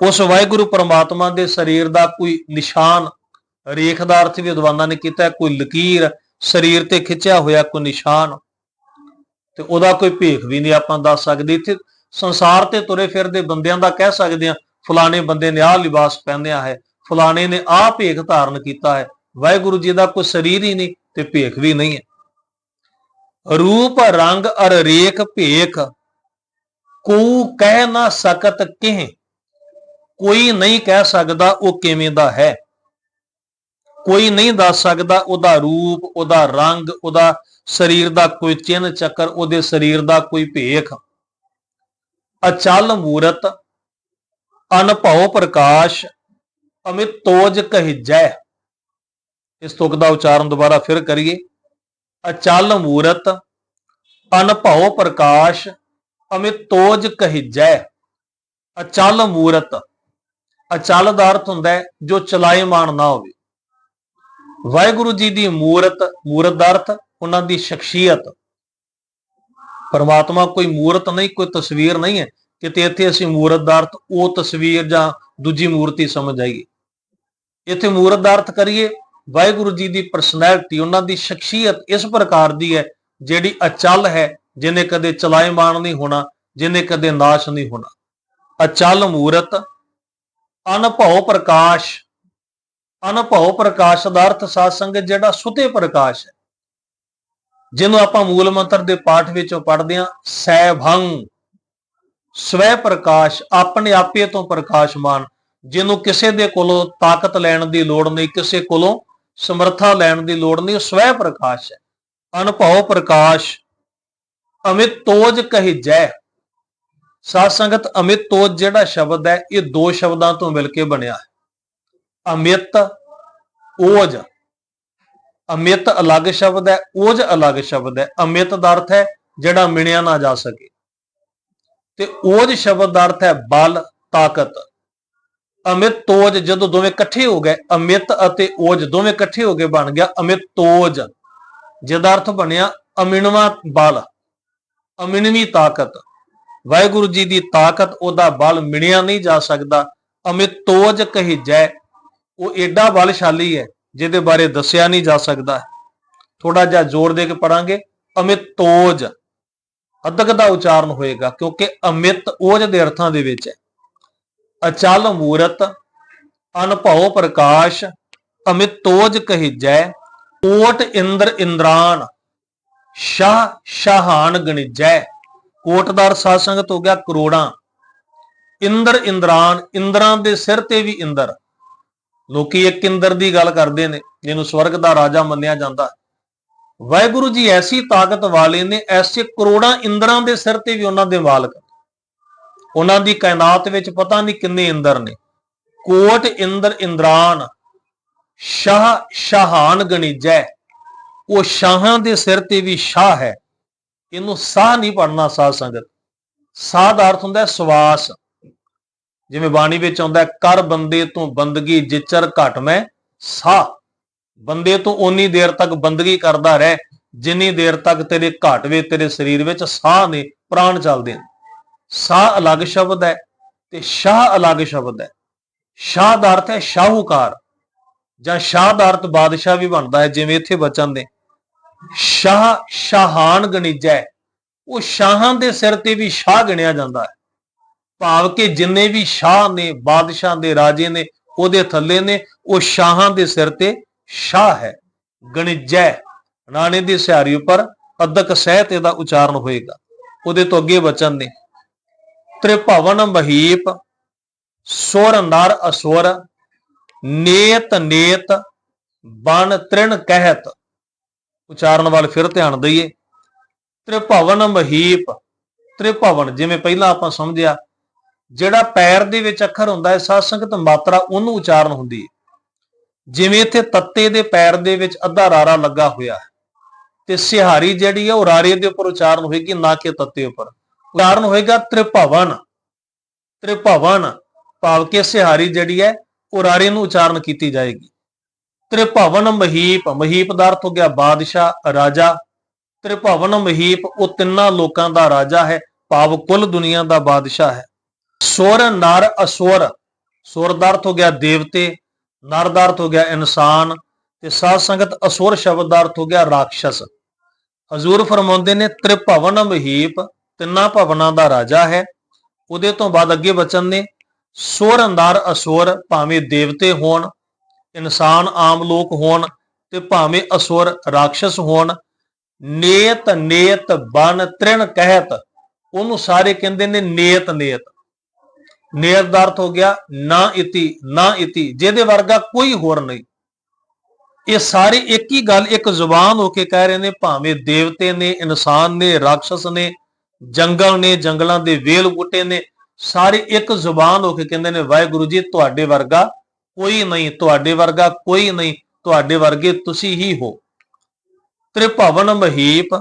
ਉਸ ਵਾਹਿਗੁਰੂ ਪਰਮਾਤਮਾ ਦੇ ਸਰੀਰ ਦਾ ਕੋਈ ਨਿਸ਼ਾਨ ਰੇਖ ਦਾ ਅਰਥ ਵੀ ਵਿਦਵਾਨਾਂ ਨੇ ਕੀਤਾ ਕੋਈ ਲਕੀਰ ਸਰੀਰ ਤੇ ਖਿੱਚਿਆ ਹੋਇਆ ਕੋਈ ਨਿਸ਼ਾਨ, ਤੇ ਉਹਦਾ ਕੋਈ ਭੇਖ ਵੀ ਨਹੀਂ ਆਪਾਂ ਦੱਸ ਸਕਦੇ। ਇੱਥੇ ਸੰਸਾਰ ਤੇ ਤੁਰੇ ਫਿਰਦੇ ਬੰਦਿਆਂ ਦਾ ਕਹਿ ਸਕਦੇ ਆ ਫਲਾਣੇ ਬੰਦੇ ਨੇ ਆਹ ਲਿਬਾਸ ਪਹਿਨਿਆ ਹੈ, ਫਲਾਣੇ ਨੇ ਆਹ ਭੇਖ ਧਾਰਨ ਕੀਤਾ ਹੈ, ਵਾਹਿਗੁਰੂ ਜੀ ਦਾ ਕੋਈ ਸਰੀਰ ਹੀ ਨਹੀਂ ਤੇ ਭੇਖ ਵੀ ਨਹੀਂ ਹੈ। ਰੂਪ, ਰੰਗ ਅਰ ਰੇਖ, ਭੇਖ, ਕੋ ਕਹਿ ਨਾ ਸਕਤ ਕਿਹ। ਕੋਈ ਨਹੀਂ ਕਹਿ ਸਕਦਾ ਉਹ ਕਿਵੇਂ ਦਾ ਹੈ। ਕੋਈ ਨਹੀਂ ਦੱਸ ਸਕਦਾ ਉਹਦਾ ਰੂਪ, ਉਹਦਾ ਰੰਗ, ਉਹਦਾ ਸਰੀਰ ਦਾ ਕੋਈ ਚਿੰਨ ਚੱਕਰ, ਉਹਦੇ ਸਰੀਰ ਦਾ ਕੋਈ ਭੇਖ। ਅਚਲ ਮੂਰਤ, ਅਨਭਉ ਪ੍ਰਕਾਸ਼, ਅਮਿਤ ਤੋਜ ਕਹਿਜੈ। ਇਸ ਤੁਕ ਦਾ ਉਚਾਰਨ ਦੁਬਾਰਾ ਫਿਰ ਕਰੀਏ। ਅਚਲ ਮੂਰਤ, ਅਨਭਉ ਪ੍ਰਕਾਸ਼, ਅਮਿਤ ਤੋਜ ਕਹਿਜੈ। ਅਚਲ ਮੂਰਤ ਅਚਲ ਦਾ ਅਰਥ ਹੁੰਦਾ ਹੈ ਜੋ ਚਲਾਇਮਾਨ ਨਾ ਹੋਵੇ। ਵਾਹਿਗੁਰੂ ਜੀ ਦੀ ਮੂਰਤ ਮੂਰਤ ਦਾ ਅਰਥ ਉਹਨਾਂ ਦੀ ਸ਼ਖਸੀਅਤ। ਪਰਮਾਤਮਾ ਕੋਈ ਮੂਰਤ ਨਹੀਂ, ਕੋਈ ਤਸਵੀਰ ਨਹੀਂ ਹੈ। ਕਿਤੇ ਇੱਥੇ ਅਸੀਂ ਮੂਰਤ ਦਾ ਅਰਥ ਉਹ ਤਸਵੀਰ ਜਾਂ ਦੂਜੀ ਮੂਰਤੀ ਸਮਝ ਆਈਏ। ਇੱਥੇ ਮੂਰਤ ਦਾ ਅਰਥ ਕਰੀਏ, ਵਾਹਿਗੁਰੂ ਜੀ ਦੀ ਪਰਸਨੈਲਿਟੀ ਉਹਨਾਂ ਦੀ ਸ਼ਖਸੀਅਤ ਇਸ ਪ੍ਰਕਾਰ ਦੀ ਹੈ ਜਿਹੜੀ ਅਚਲ ਹੈ, ਜਿਹਨੇ ਕਦੇ ਚਲਾਇਮਾਨ ਨਹੀਂ ਹੋਣਾ, ਜਿਹਨੇ ਕਦੇ ਨਾਸ਼ ਨਹੀਂ ਹੋਣਾ। ਅਚਲ ਮੂਰਤ ਅਨਭਉ ਪ੍ਰਕਾਸ਼ ਅਨਭਉ ਪ੍ਰਕਾਸ਼ ਦਾ ਅਰਥ ਸਾਧ ਸੰਗਤ ਜਿਹੜਾ ਸੁਤੇ ਪ੍ਰਕਾਸ਼ ਹੈ। ਜਿਹਨੂੰ ਆਪਾਂ ਮੂਲ ਮੰਤਰ ਦੇ ਪਾਠ ਵਿੱਚੋਂ ਪੜ੍ਹਦੇ ਹਾਂ, ਸੈਭੰ। ਸਵੈ ਪ੍ਰਕਾਸ਼, ਆਪਣੇ ਆਪੇ ਤੋਂ ਪ੍ਰਕਾਸ਼ਮਾਨ, ਜਿਹਨੂੰ ਕਿਸੇ ਦੇ ਕੋਲੋਂ ਤਾਕਤ ਲੈਣ ਦੀ ਲੋੜ ਨਹੀਂ, ਕਿਸੇ ਕੋਲੋਂ ਸਮਰੱਥਾ ਲੈਣ ਦੀ ਲੋੜ ਨਹੀਂ, ਉਹ ਸਵੈ ਪ੍ਰਕਾਸ਼ ਹੈ। ਅਨਭਉ ਪ੍ਰਕਾਸ਼, ਅਮਿਤ ਤੋਜ ਕਹਿ ਜੈ। ਸਾਧ ਸੰਗਤ ਅਮਿਤੋਜ ਜਿਹੜਾ ਸ਼ਬਦ ਹੈ, ਇਹ ਦੋ ਸ਼ਬਦਾਂ ਤੋਂ ਮਿਲ ਕੇ ਬਣਿਆ ਹੈ। ਅਮਿਤ, ਓਜ। ਅਮਿਤ ਅਲੱਗ ਸ਼ਬਦ ਹੈ, ਓਜ ਅਲੱਗ ਸ਼ਬਦ ਹੈ। ਅਮਿਤ ਦਾ ਅਰਥ ਹੈ ਜਿਹੜਾ ਮਿਣਿਆ ਨਾ ਜਾ ਸਕੇ। ਤੇ ਓਜ ਸ਼ਬਦ ਦਾ ਅਰਥ ਹੈ ਬਲ, ਤਾਕਤ। ਅਮਿਤ, ਤੋਜ ਜਦੋਂ ਦੋਵੇਂ ਇਕੱਠੇ ਹੋ ਗਏ, ਅਮਿਤ ਅਤੇ ਓਜ ਦੋਵੇਂ ਇਕੱਠੇ ਹੋ ਕੇ ਬਣ ਗਿਆ, ਅਮਿਤ, ਤੋਜ। ਜਿਹਦਾ ਅਰਥ ਬਣਿਆ ਅਮਿਣਵਾ ਬਲ, ਅਮਿਣਵੀ ਤਾਕਤ। ਵਾਹਿਗੁਰੂ ਜੀ ਦੀ ਤਾਕਤ, ਉਹਦਾ ਬਲ ਮਿਣਿਆ ਨਹੀਂ ਜਾ ਸਕਦਾ। ਅਮਿਤੋਜ ਤੋਜ ਜੈ। ਉਹ ਏਡਾ ਬਲਸ਼ਾਲੀ ਹੈ, ਜਿਹਦੇ ਬਾਰੇ ਦੱਸਿਆ ਨਹੀਂ ਜਾ ਸਕਦਾ। ਥੋੜਾ ਜਿਹਾ ਜ਼ੋਰ ਦੇ ਕੇ ਪੜਾਂਗੇ ਅਮਿਤੋਜ ਅਦਕ ਦਾ ਉਚਾਰਨ ਹੋਏਗਾ, ਕਿਉਂਕਿ ਅਮਿਤ ਓਜ ਦੇ ਅਰਥਾਂ ਦੇ ਵਿੱਚ ਹੈ। ਅਚਲ ਮੂਰਤ, ਅਨਭਉ ਪ੍ਰਕਾਸ਼ ਅਮਿਤੋਜ ਤੋਜ ਓਟ ਇੰਦਰ ਇੰਦਰਾਨ, ਸ਼ਾਹ ਸ਼ਾਹਾਨ ਗਣਿਜੈ ਕੋਟਦਾਰ ਸਾਧ ਸੰਗਤ ਹੋ ਗਿਆ ਕਰੋੜਾਂ। ਇੰਦਰ ਇੰਦਰਾਨ, ਇੰਦਰਾਂ ਦੇ ਸਿਰ ਤੇ ਵੀ ਇੰਦਰ। ਲੋਕੀ ਇੱਕ ਇੰਦਰ ਦੀ ਗੱਲ ਕਰਦੇ ਨੇ, ਜਿਹਨੂੰ ਸਵਰਗ ਦਾ ਰਾਜਾ ਮੰਨਿਆ ਜਾਂਦਾ ਵਾਹਿਗੁਰੂ ਜੀ ਐਸੀ ਤਾਕਤ ਵਾਲੇ ਨੇ, ਐਸੇ ਕਰੋੜਾਂ ਇੰਦਰਾਂ ਦੇ ਸਿਰ ਤੇ ਵੀ ਉਹਨਾਂ ਦੇ ਮਾਲਕ। ਉਹਨਾਂ ਦੀ ਕਾਇਨਾਤ ਵਿੱਚ ਪਤਾ ਨਹੀਂ ਕਿੰਨੇ ਇੰਦਰ ਨੇ। ਕੋਟ ਇੰਦਰ ਇੰਦਰਾਨ, ਸ਼ਾਹ ਸ਼ਾਹਾਨ ਗਣਿਜੈ। ਉਹ ਸ਼ਾਹਾਂ ਦੇ ਸਿਰ ਤੇ ਵੀ ਸ਼ਾਹ ਹੈ। ਇਹਨੂੰ ਸਾਹ ਨਹੀਂ ਪੜਨਾ ਸਾਧ ਸੰਗਤ। ਸਾਹ ਦਾ ਅਰਥ ਹੁੰਦਾ ਹੈ ਸਵਾਸ। ਜਿਵੇਂ ਬਾਣੀ ਵਿੱਚ ਆਉਂਦਾ ਹੈ, ਕਰ ਬੰਦੇ ਤੋਂ ਬੰਦਗੀ ਜਿਚਰ ਘਟ ਮੈਂ ਸਾਹ। ਬੰਦੇ ਤੋਂ ਓਨੀ ਦੇਰ ਤੱਕ ਬੰਦਗੀ ਕਰਦਾ ਰਹਿ, ਜਿੰਨੀ ਦੇਰ ਤੱਕ ਤੇਰੇ ਘਾਟ ਵੇ, ਤੇਰੇ ਸਰੀਰ ਵਿੱਚ ਸਾਹ ਨੇ, ਪ੍ਰਾਣ ਚੱਲਦੇ ਨੇ। ਸਾਹ ਅਲੱਗ ਸ਼ਬਦ ਹੈ ਤੇ ਸ਼ਾਹ ਅਲੱਗ ਸ਼ਬਦ ਹੈ। ਸ਼ਾਹ ਦਾ ਅਰਥ ਹੈ ਸ਼ਾਹੂਕਾਰ। ਜਾਂ ਸ਼ਾਹ ਦਾ ਅਰਥ ਬਾਦਸ਼ਾਹ ਵੀ ਬਣਦਾ ਹੈ, ਜਿਵੇਂ ਇੱਥੇ ਬਚਨ ਦੇ ਸ਼ਾਹ ਸ਼ਾਹਾਨ ਗਣਿਜੈ। ਉਹ ਸ਼ਾਹਾਂ ਦੇ ਸਿਰ ਤੇ ਵੀ ਸ਼ਾਹ ਗਿਣਿਆ ਜਾਂਦਾ ਹੈ। ਭਾਵ ਕਿ ਜਿੰਨੇ ਵੀ ਸ਼ਾਹ ਨੇ, ਬਾਦਸ਼ਾਹ ਦੇ ਰਾਜੇ ਨੇ, ਉਹਦੇ ਥੱਲੇ ਨੇ, ਉਹ ਸ਼ਾਹਾਂ ਦੇ ਸਿਰ ਤੇ ਸ਼ਾਹ ਹੈ। ਗਣਿਜੈ। ਨਾਣੇ ਦੀ ਸਿਹਾਰੀ ਉੱਪਰ ਅਦਕ ਸਹਿਤ ਇਹਦਾ ਉਚਾਰਨ ਹੋਏਗਾ। ਉਹਦੇ ਤੋਂ ਅੱਗੇ ਬਚਨ ਨੇ, ਤ੍ਰਿਭਵਨ ਮਹੀਪ ਸੁਰ ਨਰ ਅਸੁਰ, ਨੇਤ ਨੇਤ ਬਨ ਤ੍ਰਿਣ ਕਹਿਤ। ਉਚਾਰਨ ਵੱਲ ਫਿਰ ਧਿਆਨ ਦਈਏ। ਤ੍ਰਿਭਵਨ ਮਹੀਪ। ਤ੍ਰਿਭਵਨ ਜਿਵੇਂ ਪਹਿਲਾਂ ਆਪਾਂ ਸਮਝਿਆ, ਜਿਹੜਾ ਪੈਰ ਦੇ ਵਿੱਚ ਅੱਖਰ ਹੁੰਦਾ ਹੈ ਸਾਧ ਸੰਗਤ ਮਾਤਰਾ ਉਹਨੂੰ ਉਚਾਰਨ ਹੁੰਦੀ ਹੈ। ਜਿਵੇਂ ਇੱਥੇ ਤੱਤੇ ਦੇ ਪੈਰ ਦੇ ਵਿੱਚ ਅੱਧਾ ਰਾਰਾ ਲੱਗਾ ਹੋਇਆ ਹੈ, ਤੇ ਸਿਹਾਰੀ ਜਿਹੜੀ ਹੈ ਉਹ ਰਾਰੇ ਦੇ ਉੱਪਰ ਉਚਾਰਨ ਹੋਏਗੀ, ਨਾ ਕਿ ਤੱਤੇ ਉੱਪਰ। ਉਚਾਰਨ ਹੋਏਗਾ ਤ੍ਰਿਭਵਨ। ਤ੍ਰਿਭਵਨ ਭਾਵ ਕਿ ਸਿਹਾਰੀ ਜਿਹੜੀ ਹੈ, ਉਹ ਰਾਰੇ ਨੂੰ ਉਚਾਰਨ ਕੀਤੀ ਜਾਏਗੀ। ਤ੍ਰਿਭਵਨ ਮਹੀਪ ਮਹੀਪ ਦਾ ਅਰਥ ਹੋ ਗਿਆ ਬਾਦਸ਼ਾਹ, ਰਾਜਾ। ਤ੍ਰਿਭਵਨ ਮਹੀਪ, ਉਹ ਤਿੰਨਾਂ ਲੋਕਾਂ ਦਾ ਰਾਜਾ ਹੈ। ਭਾਵ ਕੁੱਲ ਦੁਨੀਆ ਦਾ ਬਾਦਸ਼ਾਹ ਹੈ। ਸੁਰ, ਨਰ, ਅਸੁਰ। ਸੁਰ ਦਾ ਅਰਥ ਹੋ ਗਿਆ ਦੇਵਤੇ, ਨਰ ਦਾ ਅਰਥ ਹੋ ਗਿਆ ਇਨਸਾਨ ਤੇ ਸਾਧ ਸੰਗਤ ਅਸੁਰ ਸ਼ਬਦ ਦਾ ਅਰਥ ਹੋ ਗਿਆ ਰਾਖਸ਼ਸ। ਹਜ਼ੂਰ ਫਰਮਾਉਂਦੇ ਨੇ ਤ੍ਰਿਭਵਨ ਮਹੀਪ ਤਿੰਨਾਂ ਭਵਨਾਂ ਦਾ ਰਾਜਾ ਹੈ। ਉਹਦੇ ਤੋਂ ਬਾਅਦ ਅੱਗੇ ਬਚਨ ਨੇ, ਸੁਰ, ਨਰ, ਅਸੁਰ ਭਾਵੇਂ ਦੇਵਤੇ ਹੋਣ ਇਨਸਾਨ ਆਮ ਲੋਕ ਹੋਣ ਤੇ ਭਾਵੇਂ ਅਸੁਰ ਰਾਖਸ਼ਸ ਹੋਣ। ਨੇਤ ਨੇਤ, ਬਨ, ਤ੍ਰਿਣ ਕਹਿਤ। ਉਹਨੂੰ ਸਾਰੇ ਕਹਿੰਦੇ ਨੇ ਨੇਤ ਨੇਤ। ਨੇਤ ਦਾ ਅਰਥ ਹੋ ਗਿਆ ਨਾ ਇਤੀ ਨਾ ਇਤੀ, ਜਿਹਦੇ ਵਰਗਾ ਕੋਈ ਹੋਰ ਨਹੀਂ। ਇਹ ਸਾਰੇ ਇੱਕ ਹੀ ਗੱਲ, ਇੱਕ ਜ਼ੁਬਾਨ ਹੋ ਕੇ ਕਹਿ ਰਹੇ ਨੇ, ਭਾਵੇਂ ਦੇਵਤੇ ਨੇ, ਇਨਸਾਨ ਨੇ, ਰਾਖਸ਼ਸ ਨੇ, ਜੰਗਲ ਨੇ, ਜੰਗਲਾਂ ਦੇ ਵੇਲ ਬੂਟੇ ਨੇ, ਸਾਰੇ ਇੱਕ ਜ਼ੁਬਾਨ ਹੋ ਕੇ ਕਹਿੰਦੇ ਨੇ, ਵਾਹਿਗੁਰੂ ਜੀ, ਤੁਹਾਡੇ ਵਰਗਾ ਕੋਈ ਨਹੀਂ, ਤੁਹਾਡੇ ਵਰਗਾ ਕੋਈ ਨਹੀਂ, ਤੁਹਾਡੇ ਵਰਗੇ ਤੁਸੀਂ ਹੀ ਹੋ। ਤ੍ਰਿਭਵਨ ਮਹੀਪ,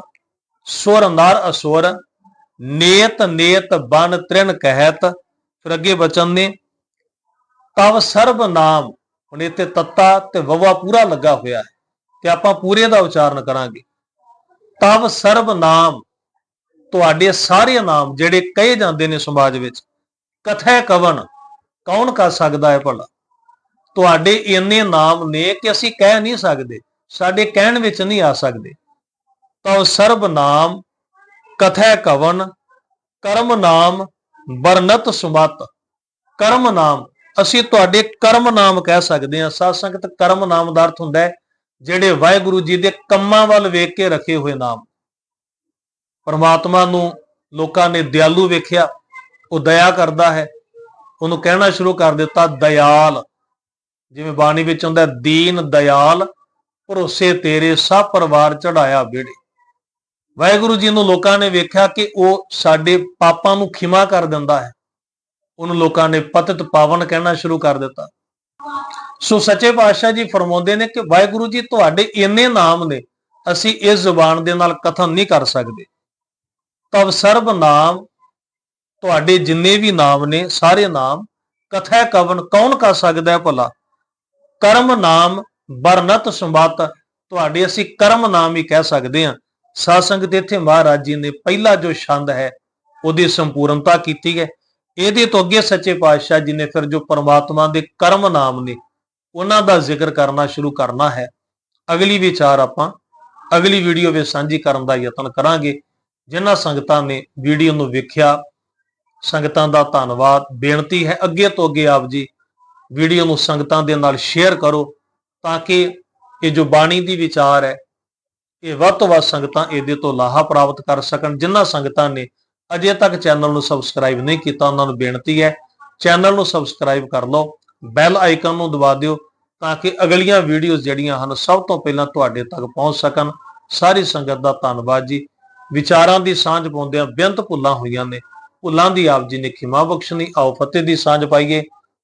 ਸੁਰ ਨਰ ਅਸੁਰ, ਨੇਤ ਨੇਤ ਬਨ ਤ੍ਰਿਣ ਕਹਿਤ। ਫਿਰ ਅੱਗੇ ਬਚਨ ਨੇ, ਤਵ ਸਰਬ ਨਾਮ, ਹੁਣ ਇੱਥੇ ਤੱਤਾ ਤੇ ਵਵਾ ਪੂਰਾ ਲੱਗਾ ਹੋਇਆ ਹੈ, ਤੇ ਆਪਾਂ ਪੂਰੇ ਦਾ ਉਚਾਰਨ ਕਰਾਂਗੇ। ਤਵ ਸਰਬ ਨਾਮ, ਤੁਹਾਡੇ ਸਾਰੇ ਨਾਮ ਜਿਹੜੇ ਕਹੇ ਜਾਂਦੇ ਨੇ ਸਮਾਜ ਵਿੱਚ, ਕਥੈ ਕਵਨ, ਕੌਣ ਕਰ ਸਕਦਾ ਹੈ ਭਲਾ? ਤੁਹਾਡੇ ਇੰਨੇ ਨਾਮ ਨੇ ਕਿ ਅਸੀਂ ਕਹਿ ਨਹੀਂ ਸਕਦੇ, ਸਾਡੇ ਕਹਿਣ ਵਿੱਚ ਨਹੀਂ ਆ ਸਕਦੇ। ਤਾਂ ਸਰਬ ਨਾਮ ਕਥੈ ਕਵਨ ਕਰਮ ਨਾਮ ਵਰਨਤ ਸੁਮਤ। ਕਰਮ ਨਾਮ, ਅਸੀਂ ਤੁਹਾਡੇ ਕਰਮ ਨਾਮ ਕਹਿ ਸਕਦੇ ਹਾਂ। ਸਾਧ ਸੰਗਤ ਕਰਮ ਨਾਮ ਦਾ ਅਰਥ ਹੁੰਦਾ ਹੈ, ਜਿਹੜੇ ਵਾਹਿਗੁਰੂ ਜੀ ਦੇ ਕੰਮਾਂ ਵੱਲ ਵੇਖ ਕੇ ਰੱਖੇ ਹੋਏ ਨਾਮ। ਪਰਮਾਤਮਾ ਨੂੰ ਲੋਕਾਂ ਨੇ ਦਿਆਲੂ ਵੇਖਿਆ, ਉਹ ਦਇਆ ਕਰਦਾ ਹੈ, ਉਹਨੂੰ ਕਹਿਣਾ ਸ਼ੁਰੂ ਕਰ ਦਿੱਤਾ, ਦਇਆਲ। ਜਿਵੇਂ ਬਾਣੀ ਵਿੱਚ ਹੁੰਦਾ ਦੀਨ ਦਇਆਲ, ਭਰੋਸੇ ਤੇਰੇ, ਸਭ ਪਰਿਵਾਰ ਚੜਾਇਆ ਬੇੜੇ ਵਾਹਿਗੁਰੂ ਜੀ ਨੂੰ ਲੋਕਾਂ ਨੇ ਵੇਖਿਆ ਕਿ ਉਹ ਸਾਡੇ ਪਾਪਾਂ ਨੂੰ ਖਿਮਾ ਕਰ ਦਿੰਦਾ ਹੈ। ਉਹਨੂੰ ਲੋਕਾਂ ਨੇ ਪਤਿਤ ਪਾਵਨ ਕਹਿਣਾ ਸ਼ੁਰੂ ਕਰ ਦਿੱਤਾ। ਸੋ ਸੱਚੇ ਪਾਤਸ਼ਾਹ ਜੀ ਫਰਮਾਉਂਦੇ ਨੇ ਕਿ ਵਾਹਿਗੁਰੂ ਜੀ, ਤੁਹਾਡੇ ਇੰਨੇ ਨਾਮ ਨੇ, ਅਸੀਂ ਇਸ ਜ਼ੁਬਾਨ ਦੇ ਨਾਲ ਕਥਨ ਨਹੀਂ ਕਰ ਸਕਦੇ। ਤਬ ਸਰਬ ਨਾਮ, ਤੁਹਾਡੇ ਜਿੰਨੇ ਵੀ ਨਾਮ ਨੇ, ਸਾਰੇ ਨਾਮ, ਕਥਾ ਕਵਨ ਕੌਣ ਕਰ ਸਕਦਾ ਹੈ ਭਲਾ? ਕਰਮ ਨਾਮ ਬਰਨਤ ਸੰਬਤ। ਤੁਹਾਡੇ ਅਸੀਂ ਕਰਮ ਨਾਮ ਹੀ ਕਹਿ ਸਕਦੇ ਹਾਂ। ਸਾਧ ਸੰਗਤ ਇੱਥੇ ਮਹਾਰਾਜ ਜੀ ਨੇ ਪਹਿਲਾ ਜੋ ਛੰਦ ਹੈ, ਉਹਦੀ ਸੰਪੂਰਨਤਾ ਕੀਤੀ ਹੈ। ਇਹਦੇ ਤੋਂ ਅੱਗੇ ਸੱਚੇ ਪਾਤਸ਼ਾਹ ਜੀ ਨੇ ਫਿਰ ਜੋ ਪਰਮਾਤਮਾ ਦੇ ਕਰਮ ਨਾਮ ਨੇ, ਉਹਨਾਂ ਦਾ ਜ਼ਿਕਰ ਕਰਨਾ ਸ਼ੁਰੂ ਕਰਨਾ ਹੈ। ਅਗਲੀ ਵਿਚਾਰ ਆਪਾਂ, ਅਗਲੀ ਵੀਡੀਓ ਵਿੱਚ ਸਾਂਝੀ ਕਰਨ ਦਾ ਯਤਨ ਕਰਾਂਗੇ। ਜਿਨ੍ਹਾਂ ਸੰਗਤਾਂ ਨੇ ਵੀਡੀਓ ਨੂੰ ਵੇਖਿਆ, ਸੰਗਤਾਂ ਦਾ ਧੰਨਵਾਦ, ਬੇਨਤੀ ਹੈ ਅੱਗੇ ਤੋਂ ਅੱਗੇ ਆਪ ਜੀ ਵੀਡੀਓ ਨੂੰ ਸੰਗਤਾਂ ਦੇ ਨਾਲ ਸ਼ੇਅਰ ਕਰੋ ਤਾਂ ਕਿ ਇਹ ਜੋ ਬਾਣੀ ਦੀ ਵਿਚਾਰ ਹੈ, ਇਹ ਵੱਧ ਤੋਂ ਵੱਧ ਸੰਗਤਾਂ ਇਹਦੇ ਤੋਂ ਲਾਹਾ ਪ੍ਰਾਪਤ ਕਰ ਸਕਣ ਜਿਨ੍ਹਾਂ ਸੰਗਤਾਂ ਨੇ ਅਜੇ ਤੱਕ ਚੈਨਲ ਨੂੰ ਸਬਸਕ੍ਰਾਈਬ ਨਹੀਂ ਕੀਤਾ, ਉਹਨਾਂ ਨੂੰ ਬੇਨਤੀ ਹੈ ਚੈਨਲ ਨੂੰ ਸਬਸਕ੍ਰਾਈਬ ਕਰ ਲਓ ਬੈਲ ਆਈਕਨ ਨੂੰ ਦਬਾ ਦਿਓ ਤਾਂ ਕਿ ਅਗਲੀਆਂ ਵੀਡੀਓਜ਼ ਜਿਹੜੀਆਂ ਹਨ, ਸਭ ਤੋਂ ਪਹਿਲਾਂ ਤੁਹਾਡੇ ਤੱਕ ਪਹੁੰਚ ਸਕਣ। ਸਾਰੀ ਸੰਗਤ ਦਾ ਧੰਨਵਾਦ ਜੀ। ਵਿਚਾਰਾਂ ਦੀ ਸਾਂਝ ਪਾਉਂਦਿਆਂ ਬੇਅੰਤ ਭੁੱਲਾਂ ਹੋਈਆਂ ਨੇ। ਭੁੱਲਾਂ ਦੀ ਆਪ ਜੀ ਨੇ ਖਿਮਾ ਬਖਸ਼ਣੀ, ਆਓ ਫਤਿਹ ਦੀ ਸਾਂਝ ਪਾਈਏ।